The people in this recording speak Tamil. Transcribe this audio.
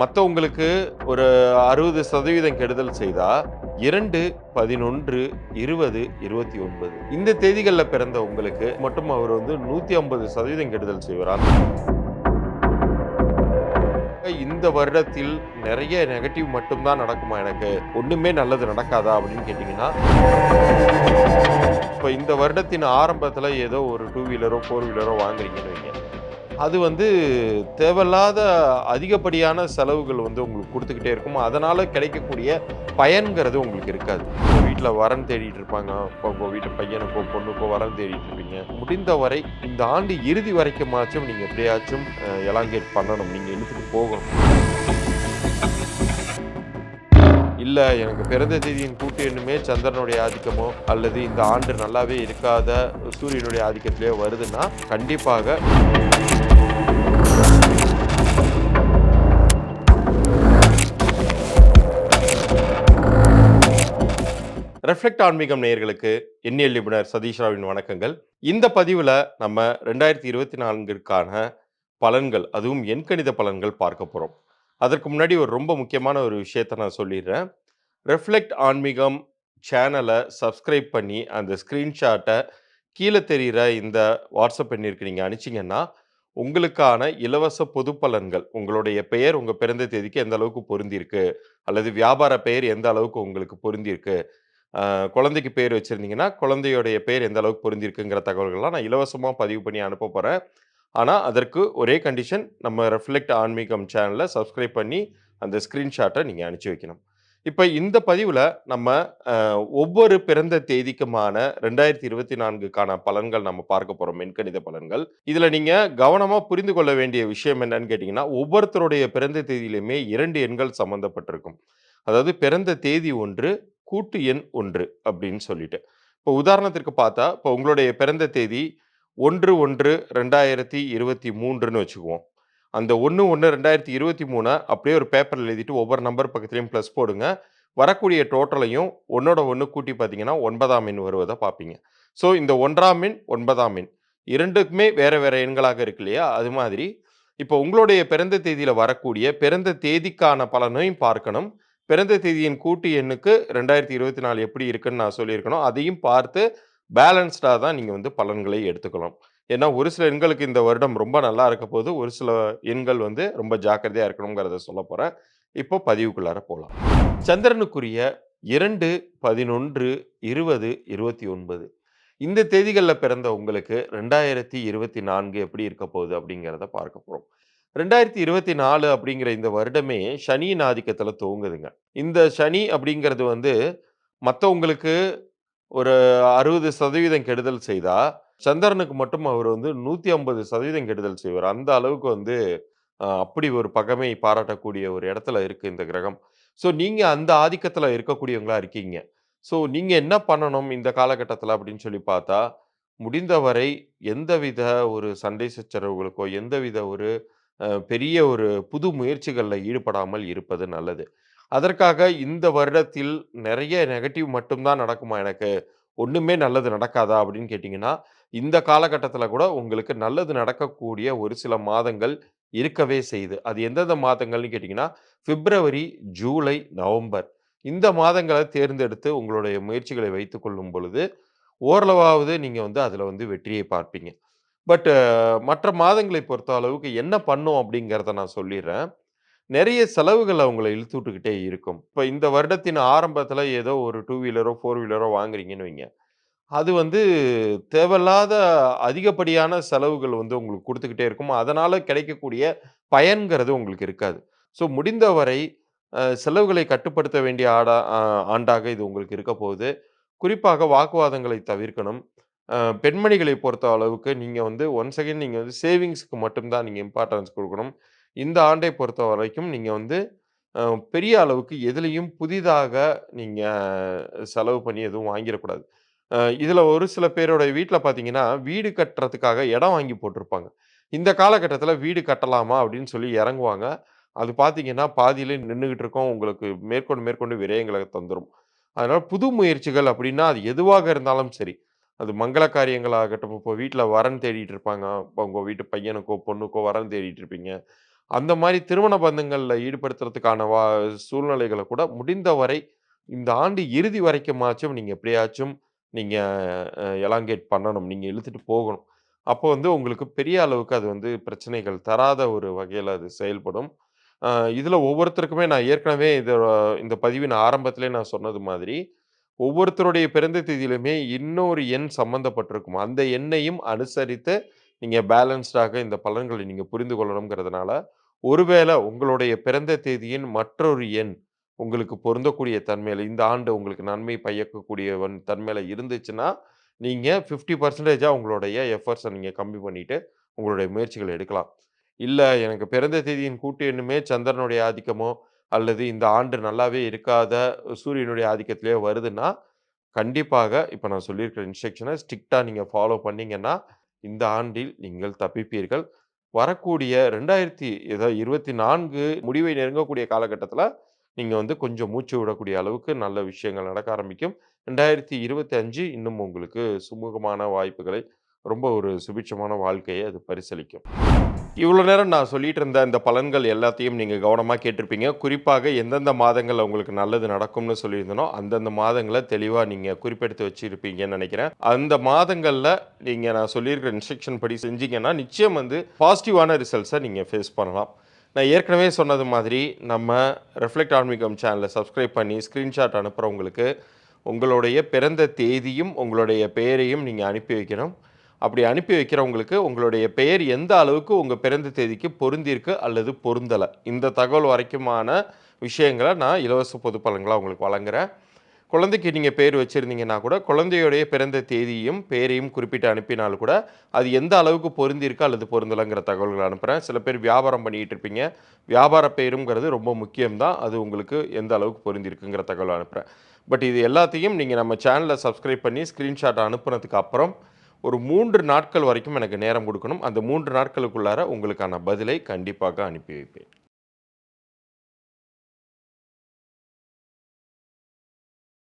மற்றவங்களுக்கு ஒரு அறுபது சதவீதம் கெடுதல் செய்தால் இரண்டு பதினொன்று இருபது இருபத்தி ஒன்பது. இந்த தேதிகளில் பிறந்த உங்களுக்கு மட்டும் அவர் வந்து நூற்றி ஐம்பது சதவீதம் கெடுதல் செய்வார்? இந்த வருடத்தில் நிறைய நெகட்டிவ் மட்டும்தான் நடக்குமா எனக்கு? ஒண்ணுமே நல்லது நடக்காதா அப்படின்னு கேட்டிங்கன்னா இப்போ இந்த வருடத்தின் ஆரம்பத்தில் ஏதோ ஒரு டூ வீலரோ ஃபோர் வீலரோ வாங்குறீங்கன்னு வைங்க. அது வந்து தேவையில்லாத அதிகப்படியான செலவுகள் வந்து உங்களுக்கு கொடுத்துக்கிட்டே இருக்கும். அதனால் கிடைக்கக்கூடிய பயன்கிறது உங்களுக்கு இருக்காது. வீட்டில் வரன் தேடிட்டு இருப்பாங்க. இப்போ உங்கள் வீட்டு பையனுக்கோ பொண்ணுக்கோ வரன் தேடிட்டு இருப்பீங்க. முடிந்த வரை இந்த ஆண்டு இறுதி வரைக்குமாச்சும் நீங்கள் எப்படியாச்சும் எலாங்கேட் பண்ணணும். நீங்கள் இழுத்துட்டு போகணும். இல்லை எனக்கு பிறந்த தேதியின் கூட்டு எண்ணுமே சந்திரனுடைய ஆதிக்கமோ அல்லது இந்த ஆண்டு நல்லாவே இருக்காத சூரியனுடைய ஆதிக்கத்திலேயோ வருதுன்னா கண்டிப்பாக ரெஃப்ளெக்ட் ஆன்மீகம் நேயர்களுக்கு எண்ணியல் நிபுணர் சதீஷ் ராவின் வணக்கங்கள். இந்த பதிவில் நம்ம ரெண்டாயிரத்தி இருபத்தி நான்கிற்கான பலன்கள் அதுவும் எண்கணித பலன்கள் பார்க்க போகிறோம் அதற்கு முன்னாடி ஒரு ரொம்ப முக்கியமான ஒரு விஷயத்தை நான் சொல்லிடுறேன். ரெஃப்ளெக்ட் ஆன்மீகம் சேனலை சப்ஸ்கிரைப் பண்ணி அந்த ஸ்க்ரீன்ஷாட்டை கீழே தெரிகிற இந்த வாட்ஸ்அப் எண்ணிற்கு நீங்கள் அனுப்பிச்சிங்கன்னா உங்களுக்கான இலவச பொது பலன்கள் உங்களுடைய பெயர் உங்கள் பிறந்த தேதிக்கு எந்த அளவுக்கு பொருந்திருக்கு அல்லது வியாபார பெயர் எந்த அளவுக்கு உங்களுக்கு பொருந்திருக்கு குழந்தைக்கு பேர் வச்சுருந்தீங்கன்னா குழந்தையோடைய பேர் எந்த அளவுக்கு பொருந்திருக்குங்கிற தகவல்கள்லாம் நான் இலவசமாக பதிவு பண்ணி அனுப்ப போகிறேன் ஆனால் அதற்கு ஒரே கண்டிஷன் நம்ம ரெஃப்ளெக்ட் ஆன்மீகம் சேனலில் சப்ஸ்கிரைப் பண்ணி அந்த ஸ்க்ரீன்ஷாட்டை நீங்கள் அனுப்பிச்சி வைக்கணும். இப்போ இந்த பதிவில் நம்ம ஒவ்வொரு பிறந்த தேதிக்குமான ரெண்டாயிரத்தி இருபத்தி நான்குக்கான பலன்கள் நம்ம பார்க்க போகிறோம் மென்கணித பலன்கள். இதில் நீங்கள் கவனமாக புரிந்து கொள்ள வேண்டிய விஷயம் என்னன்னு கேட்டிங்கன்னா ஒவ்வொருத்தருடைய பிறந்த தேதியிலுமே இரண்டு எண்கள் சம்மந்தப்பட்டிருக்கும் அதாவது பிறந்த தேதி ஒன்று கூட்டு எண் ஒன்று அப்படின்னு சொல்லிட்டு. இப்போ உதாரணத்திற்கு பார்த்தா இப்போ உங்களுடைய பிறந்த தேதி ஒன்று ஒன்று ரெண்டாயிரத்தி இருபத்தி மூன்றுன்னு வச்சுக்குவோம். அந்த ஒன்று ஒன்று ரெண்டாயிரத்தி இருபத்தி மூணை அப்படியே ஒரு பேப்பரில் எழுதிட்டு ஒவ்வொரு நம்பர் பக்கத்துலேயும் ப்ளஸ் போடுங்க. வரக்கூடிய டோட்டலையும் ஒன்னோட ஒன்று கூட்டி பார்த்தீங்கன்னா ஒன்பதாம் எண் வருவதை பார்ப்பீங்க. ஸோ இந்த ஒன்றாம் எண் ஒன்பதாம் எண் இரண்டுக்குமே வேறு வேறு எண்களாக இருக்கு இல்லையா? அது மாதிரி. இப்போ உங்களுடைய பிறந்த தேதியில் வரக்கூடிய பிறந்த தேதிக்கான பலனையும் பார்க்கணும். பிறந்த தேதியின் கூட்டு எண்ணுக்கு ரெண்டாயிரத்தி இருபத்தி நாலு எப்படி இருக்குன்னு நான் சொல்லியிருக்கணும். அதையும் பார்த்து பேலன்ஸ்டாக தான் நீங்கள் வந்து பலன்களை எடுத்துக்கலாம். ஏன்னா ஒரு சில எண்களுக்கு இந்த வருடம் ரொம்ப நல்லா இருக்க போது ஒரு சில எண்கள் வந்து ரொம்ப ஜாக்கிரதையாக இருக்கணுங்கிறத சொல்ல போகிறேன் இப்போ பதிவுக்குள்ளார போகலாம் சந்திரனுக்குரிய இரண்டு பதினொன்று இருபது இருபத்தி ஒன்பது. இந்த தேதிகளில் பிறந்த உங்களுக்கு ரெண்டாயிரத்தி இருபத்தி நான்கு எப்படி இருக்க போகுது அப்படிங்கிறத பார்க்க போகிறோம் ரெண்டாயிரத்தி இருபத்தி நாலு அப்படிங்கிற இந்த வருடமே சனியின் ஆதிக்கத்தில் துவங்குதுங்க இந்த சனி அப்படிங்கிறது வந்து மற்றவங்களுக்கு ஒரு அறுபது சதவீதம் கெடுதல் செய்தா சந்திரனுக்கு மட்டும் அவர் வந்து நூற்றி ஐம்பது சதவீதம் கெடுதல் செய்வார். அந்த அளவுக்கு வந்து அப்படி ஒரு பகமை பாராட்டக்கூடிய ஒரு இடத்துல இருக்குது இந்த கிரகம். ஸோ நீங்கள் அந்த ஆதிக்கத்தில் இருக்கக்கூடியவங்களா இருக்கீங்க. ஸோ நீங்கள் என்ன பண்ணணும் இந்த காலகட்டத்தில் அப்படின்னு சொல்லி பார்த்தா முடிந்தவரை எந்தவித ஒரு சண்டை சச்சரவுகளுக்கோ எந்தவித ஒரு அஹ், பெரிய ஒரு புது முயற்சிகளில் ஈடுபடாமல் இருப்பது நல்லது. அதற்காக இந்த வருடத்தில் நிறைய நெகட்டிவ் மட்டும்தான் நடக்குமா? எனக்கு ஒண்ணுமே நல்லது நடக்காதா? அப்படின்னு கேட்டிங்கன்னா இந்த காலகட்டத்தில் கூட உங்களுக்கு நல்லது நடக்கக்கூடிய ஒரு சில மாதங்கள் இருக்கவே செய்யுது அது எந்தெந்த மாதங்கள்னு கேட்டிங்கன்னா பிப்ரவரி ஜூலை நவம்பர். இந்த மாதங்களை தேர்ந்தெடுத்து உங்களுடைய முயற்சிகளை வைத்துக் கொள்ளும் பொழுது ஓரளவாவது நீங்கள் வந்து அதில் வந்து வெற்றியை பார்ப்பீங்க. பட்டு மற்ற மாதங்களை பொறுத்த அளவுக்கு என்ன பண்ணும் அப்படிங்கிறத நான் சொல்லிடுறேன். நிறைய செலவுகள் அவங்களை இழுத்து விட்டுக்கிட்டே இருக்கும். இப்போ இந்த வருடத்தின் ஆரம்பத்தில் ஏதோ ஒரு டூ வீலரோ ஃபோர் வீலரோ வாங்குறீங்கன்னு வைங்க. அது வந்து தேவையில்லாத அதிகப்படியான செலவுகள் வந்து உங்களுக்கு கொடுத்துக்கிட்டே இருக்கும். அதனால் கிடைக்கக்கூடிய பயன்கிறது உங்களுக்கு இருக்காது. ஸோ முடிந்தவரை செலவுகளை கட்டுப்படுத்த வேண்டிய ஆடா ஆண்டாக இது உங்களுக்கு இருக்க போகுது. குறிப்பாக வாக்குவாதங்களை தவிர்க்கணும். பெண்மணிகளை பொறுத்த அளவுக்கு நீங்கள் வந்து ஒன்ஸ் அகைன் நீங்கள் வந்து சேவிங்ஸ்க்கு மட்டும்தான் நீங்கள் இம்பார்ட்டன்ஸ் கொடுக்கணும். இந்த ஆண்டை பொறுத்த வரைக்கும் நீங்கள் வந்து பெரிய அளவுக்கு எதுலேயும் புதிதாக நீங்கள் செலவு பண்ணி எதுவும் வாங்கிடக்கூடாது. இதில் இதுல ஒரு சில பேரோட வீட்டில் பார்த்தீங்கன்னா வீடு கட்டுறதுக்காக இடம் வாங்கி போட்டிருப்பாங்க. இந்த காலகட்டத்தில் வீடு கட்டலாமா அப்படின்னு சொல்லி இறங்குவாங்க. அது பார்த்தீங்கன்னா பாதியிலே நின்றுக்கிட்டு இருக்கோம். உங்களுக்கு மேற்கொண்டு மேற்கொண்டு விரயங்களை தந்துடும் அதனால புது முயற்சிகள் அப்படின்னா அது எதுவாக இருந்தாலும் சரி அது மங்கள காரியங்களாகட்டும் இப்போ வீட்டில் வரன் தேடிட்டு இருப்பாங்க இப்போ உங்கள் வீட்டு பையனுக்கோ பொண்ணுக்கோ வரன் தேடிட்டு இருப்பீங்க அந்த மாதிரி திருமண பந்தங்களில் ஈடுபடுத்துறதுக்கான வா சூழ்நிலைகளை கூட முடிந்தவரை இந்த ஆண்டு இறுதி வரைக்குமாச்சும் நீங்கள் எப்படியாச்சும் நீங்கள் எலாங்கேட் பண்ணணும். நீங்கள் இழுத்துட்டு போகணும். அப்போ வந்து உங்களுக்கு பெரிய அளவுக்கு அது வந்து பிரச்சனைகள் தராத ஒரு வகையில் அது செயல்படும். இதில் ஒவ்வொருத்தருக்குமே நான் ஏற்கனவே இதை இந்த பதிவின் ஆரம்பத்திலே நான் சொன்னது மாதிரி, ஒவ்வொருத்தருடைய பிறந்த தேதியிலுமே இன்னொரு எண் சம்மந்தப்பட்டிருக்கும். அந்த எண்ணையும் அனுசரித்து நீங்கள் பேலன்ஸ்டாக இந்த பலன்களை நீங்கள் புரிந்து கொள்ளணுங்கிறதுனால ஒருவேளை உங்களுடைய பிறந்த தேதியின் மற்றொரு எண் உங்களுக்கு பொருந்தக்கூடிய தன்மையில் இந்த ஆண்டு உங்களுக்கு நன்மை பயக்கக்கூடிய வன் இருந்துச்சுன்னா, நீங்கள் ஃபிஃப்டி பர்சன்டேஜாக உங்களுடைய எஃபர்ட்ஸை நீங்கள் கம்மி பண்ணிவிட்டு உங்களுடைய முயற்சிகளை எடுக்கலாம். இல்லை எனக்கு பிறந்த தேதியின் கூட்டு எண்ணுமே சந்திரனுடைய ஆதிக்கமோ, அல்லது இந்த ஆண்டு நல்லாவே இருக்காத சூரியனுடைய ஆதிக்கத்திலேயே வருதுன்னா, கண்டிப்பாக இப்போ நான் சொல்லியிருக்கிற இன்ஸ்ட்ரக்ஷனை ஸ்ட்ரிக்டாக நீங்கள் ஃபாலோ பண்ணிங்கன்னா இந்த ஆண்டில் நீங்கள் தப்பிப்பீர்கள். வரக்கூடிய 2000 ஏதா 24 முடிவை நெருங்கக்கூடிய காலகட்டத்தில் நீங்கள் வந்து கொஞ்சம் மூச்சு விடக்கூடிய அளவுக்கு நல்ல விஷயங்கள் நடக்க ஆரம்பிக்கும். 2025 இன்னும் உங்களுக்கு சுமூகமான வாய்ப்புகளை, ரொம்ப ஒரு சுபிட்சமான வாழ்க்கையை அது பரிசளிக்கும். இவ்வளோ நேரம் நான் சொல்லிட்டு இருந்த இந்த பலன்கள் எல்லாத்தையும் நீங்கள் கவனமாக கேட்டிருப்பீங்க. குறிப்பாக எந்தெந்த மாதங்களில் உங்களுக்கு நல்லது நடக்கும்னு சொல்லியிருந்தனோ, அந்தந்த மாதங்களை தெளிவாக நீங்கள் குறிப்பெடுத்து வச்சுருப்பீங்கன்னு நினைக்கிறேன் அந்த மாதங்களில் நீங்கள் நான் சொல்லியிருக்கிற இன்ஸ்ட்ரக்ஷன் படி செஞ்சீங்கன்னா, நிச்சயம் வந்து பாசிட்டிவான ரிசல்ட்ஸை நீங்கள் ஃபேஸ் பண்ணலாம். நான் ஏற்கனவே சொன்னது மாதிரி, நம்ம ரெஃப்ளெக்ட் ஆன்மீகம் சேனலை சப்ஸ்கிரைப் பண்ணி ஸ்க்ரீன்ஷாட் அனுப்புகிறவங்களுக்கு உங்களுடைய பிறந்த தேதியும், உங்களுடைய பெயரையும் நீங்கள் அனுப்பி வைக்கணும். அப்படி அனுப்பி வைக்கிறவங்களுக்கு, உங்களுடைய பெயர் எந்த அளவுக்கு உங்கள் பிறந்த தேதிக்கு பொருந்திருக்கு அல்லது பொருந்தலை இந்த தகவல் வரைக்குமான விஷயங்களை நான் இலவச பொது பலன்களாக உங்களுக்கு வழங்குறேன். குழந்தைக்கு நீங்கள் பேர் வச்சுருந்தீங்கன்னா கூட, குழந்தையுடைய பிறந்த தேதியும், பெயரையும் குறிப்பிட்டு அனுப்பினால் கூட, அது எந்த அளவுக்கு பொருந்திருக்கு அல்லது பொருந்தலைங்கிற தகவல்களை அனுப்புகிறேன் சில பேர் வியாபாரம் பண்ணிகிட்டு இருப்பீங்க. வியாபார பெயருங்கிறது ரொம்ப முக்கியம் தான். அது உங்களுக்கு எந்த அளவுக்கு பொருந்திருக்குங்கிற தகவல் அனுப்புகிறேன் பட் இது எல்லாத்தையும் நீங்கள் நம்ம சேனலை சப்ஸ்கிரைப் பண்ணி ஸ்க்ரீன்ஷாட் அனுப்புனதுக்கு அப்புறம், ஒரு மூன்று நாட்கள் வரைக்கும் எனக்கு நேரம் கொடுக்கணும் அந்த மூன்று நாட்களுக்குள்ளார உங்களுக்கான பதிலை கண்டிப்பாக அனுப்பி வைப்பேன்.